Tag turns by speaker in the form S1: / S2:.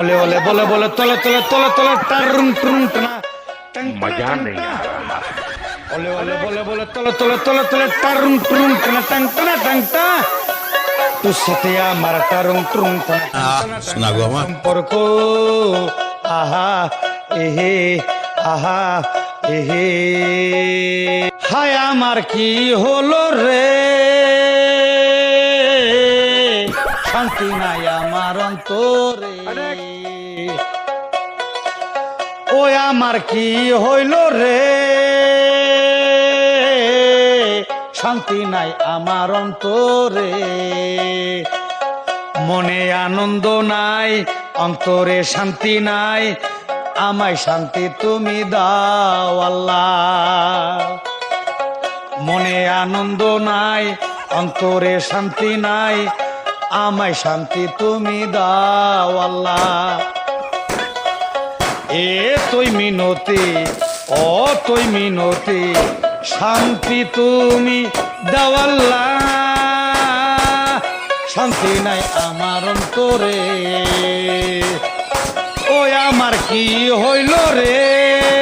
S1: বলে বলে বলে বলে তলে তলে তলে তলে টারুম টুরুম টানা টং
S2: मजा नहीं आ रहा
S1: বলে বলে বলে বলে তলে তলে তলে তলে টারুম টুরুম টানা টং টানা টং টা তোর সাথে আমার টারুম টুরুম টানা টং টানা টং
S3: শোনা গো আমার
S1: সম্পর্ক আহা এহে আহা এহে হায় আমার কি হলো রে শান্তি নাই আমার অন্তরে। ওই আমার কি হইল রে? শান্তি নাই আমার অন্তরে। মনে আনন্দ নাই অন্তরে শান্তি নাই। আমায় শান্তি তুমি দাও আল্লাহ। মনে আনন্দ নাই অন্তরে শান্তি নাই। আমায় শান্তি তুমি দাও আল্লাহ। এ তুই মিনতি ও তুই মিনতি, শান্তি তুমি দেওয়াল্লা শান্তি নাই আমার অন্তরে, ওই আমার কি হইল রে?